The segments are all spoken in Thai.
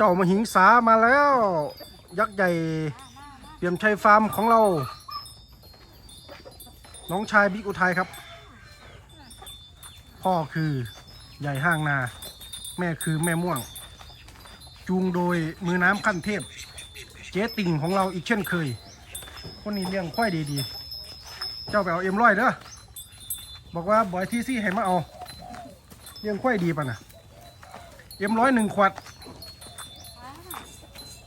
เจ้ามหิงสามาแล้ว ยักษ์ใหญ่เปี่ยมชัยฟาร์มของเรา น้องชายบิ๊กอุทัยครับ พ่อคือใหญ่ห้างนา แม่คือแม่ม่วง จูงโดยมือน้ำขั้นเทพ เจ๊ติ่งของเราอีกเช่นเคย คนนี้เลี้ยงควายดีๆ เจ้าไปเอาเอ็มร้อยเด้อบอกว่าบอยที่ซี่ให้มาเอาเลี้ยงควายดีป่ะนะเอ็มร้อยหนึ่งขวด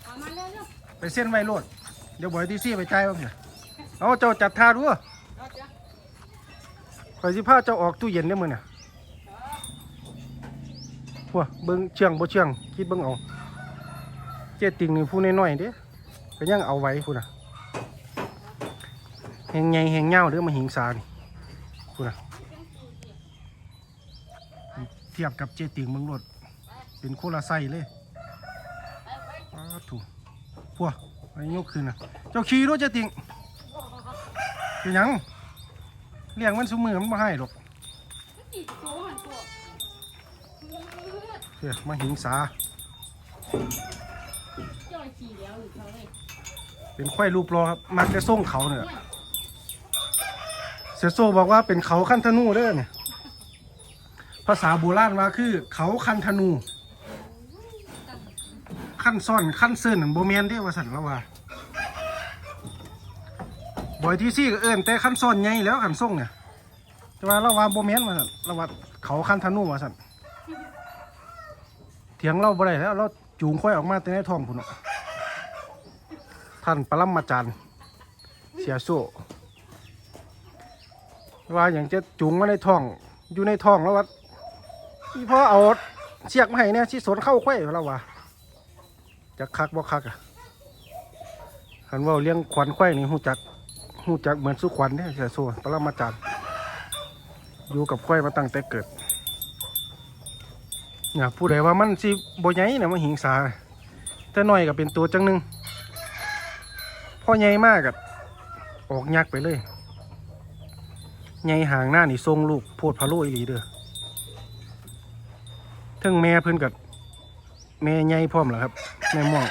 เอามาเร็ว ไปเส้นไวโรดเดี๋ยวบอยที่ซี่ไปจ่ายบ้างเนี่ยเอาเจ้าจัดทาดูคอยสิพาเจ้าออกตู้เย็นได้อมือน่ะพวกเบิ้งเชียงบ่เชียง คิดเบิ้งเอาเจ๊ติ่งนี่ผู้น้อยๆเด้ก็ยังเอาไว้พูดน่ะแหงใหญ่แหงเงาเด้อมาหิงสานี่พูดน่ะเทียบกับเจติ่งเบิ้งรถเป็นโคละไซเลยถูก พวกไอ้ยกขึ้นนะเจ้าขี่รถจะติงเป็นหยังเลี้ยงมันสมือมันมาให้หรอกเพื่อมาหิงสาเขาเป็นควายรูปรอครับมักจะส่งเขาเนี่ยเสียโซบอกว่าเป็นเขาคันธนูเด้อเนี่ยภาษาโบราณว่าคือเขาคันธนู ขั้นซ่อนขั้นเซินโบเมนเด้ว่าสันแล้วว่าบอยที่ซี่ก็เอิ้นแต่ขั้นซ่อนใหญ่แล้วขั้นส่งเนี่ยแต่ว่าเราว่าโบเมนมาสันเราว่าเขาคันธนูว่าสันเถียงเราบ่ได้แล้ว เราจูงควายออกมาแต่ในท้องพุ่นท่านปรมาจารย์เสียโซ่ว่าอย่างจะจูงมาในท้อง อยู่ในท้องแล้วว่าอีพ่อเอาเชือกมาให้เนี่ยที่สนเข้าควายแล้วว่า จักคักบ่คักอะหันว่าเลี้ยงขวัญควายนี่หูจักหูจักเหมือนสุขวัญเนี่ยเสียส่วนปรมาจารย์อยู่กับควายมาตั้งแต่เกิดเนี่ยผู้ใดว่ามันสิบ่ใหญ่เนี่ยมันหิงสาแต่น้อยก็เป็นตัวจังหนึ่งพอใหญ่มากอะออกยักไปเลยใหญ่ห่างหน้านี่ทรงลูกโพดพะโลอีหลีเด้อเทั้งแม่เพิ่นกับ แม่ใหญ่พร้อมแล้วครับ แม่ม่วง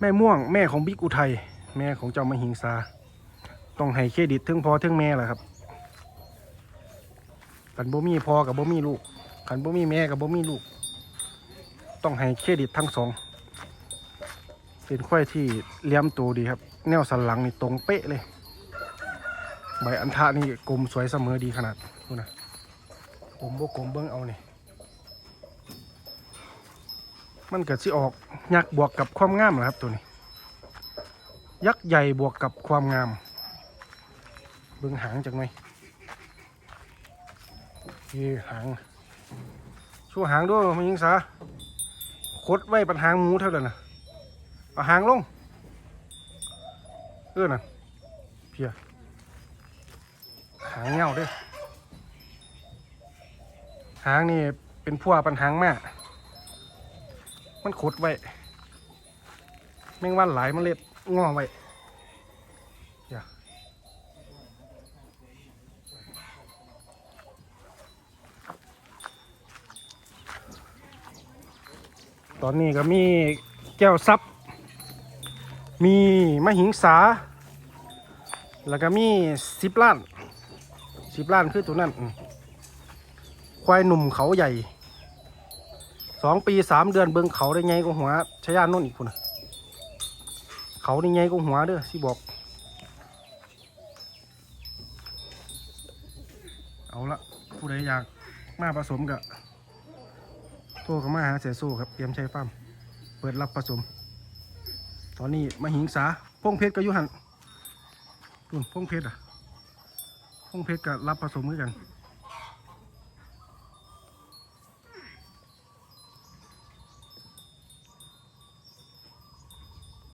แม่ม่วง แม่ของบิ๊กอุทัยแม่ของเจ้ามหิงซา ต้องให้เครดิตถึงพ่อถึงแม่แหละครับขันบ่มีพ่อกับบ่มีลูกขันบ่มีแม่กับบ่มีลูก ต้องให้เครดิตทั้งสองเป็นควายที่เลี้ยมตัวดีครับ แนวสันหลังนี่ตรงเป๊ะเลย ใบอันทะนี่กลมสวยเสมอดีขนาดดูนะกลมบ่กลมเบิ้งเอานี่ มันเกิดสิออกยักษ์บวกกับความงามเหรอครับตัวนี้ ยักษ์ใหญ่บวกกับความงาม เบิ่งหางจากหน่อยนี่หางชูหางด้วยมันยิงสาคดไว้ปันหางหมูเท่านั้นนะเอาหางลงเออน่ะเพียหางเงาด้วยหางนี่เป็นพวกปันหางแม่ มันขดไว้แมงวันหลายเมล็ดงอไว้อย่าตอนนี้ก็มีแก้วซับ มีมะหิงสา แล้วก็มีสิบล้านสิบล้านคือตัวนั้นควายหนุ่มเขาใหญ่ สองปีสามเดือนเบิ่งเขาได้ไงก็หัวชายานนนอีกคนน่ะเขาได้ไงก็หัวเด้อสิบอก เอาละผู้ใดอยากมาผสมกับโทรกับมาหาเสียสู้ครับเตรียมใช้ฟ้ามเปิดรับผสม ตอนนี้มาหิงสาพงเพชรกับยุหันนุ่นพงเพชรอะพงเพชรกับรับผสมเหมือนกัน